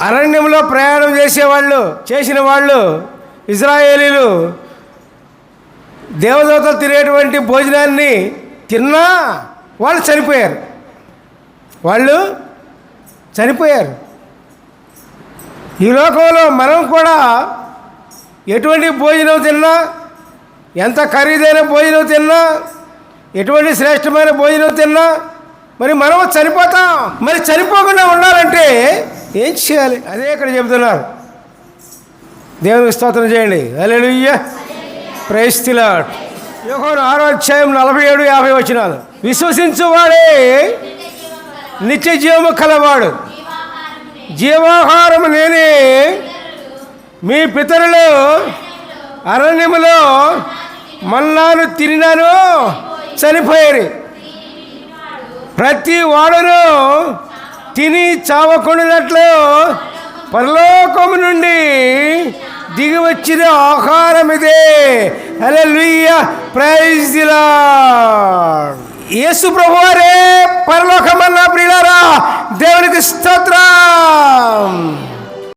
అరణ్యంలో ప్రయాణం చేసేవాళ్ళు చేసిన వాళ్ళు ఇజ్రాయేలీలు దేవదూతలు తినేటువంటి భోజనాన్ని తిన్నా వాళ్ళు చనిపోయారు. వాళ్ళు చనిపోయారు. ఈ లోకంలో మనం కూడా ఎటువంటి భోజనం తిన్నా ఎంత ఖరీదైన భోజనం తిన్నా ఎటువంటి శ్రేష్టమైన భోజనం తిన్నా మరి మనం చనిపోతాం. మరి చనిపోకుండా ఉండాలంటే ఏం చేయాలి? అదే ఇక్కడ చెబుతున్నారు. దేవునికి స్తోత్రం చేయండి. అలెలుయ్య ప్రైస్తిలాట్ యోహోను ఆరో అధ్యాయం నలభై ఏడు యాభై వచ్చినాలు విశ్వసించువాడే నిత్య జీవము కలవాడు. జీవాహారం నేనే. మీ పితరులు అరణ్యములో మల్లాను తిరినాను చనిపోయారు. ప్రతి వాడును తిని చావకుండానట్లు పరలోకము నుండి దిగి వచ్చిన ఆహారం ఇదే. అరే లుయ్య ప్రైజ్ యేసు ప్రభువారే పరలోకమన్న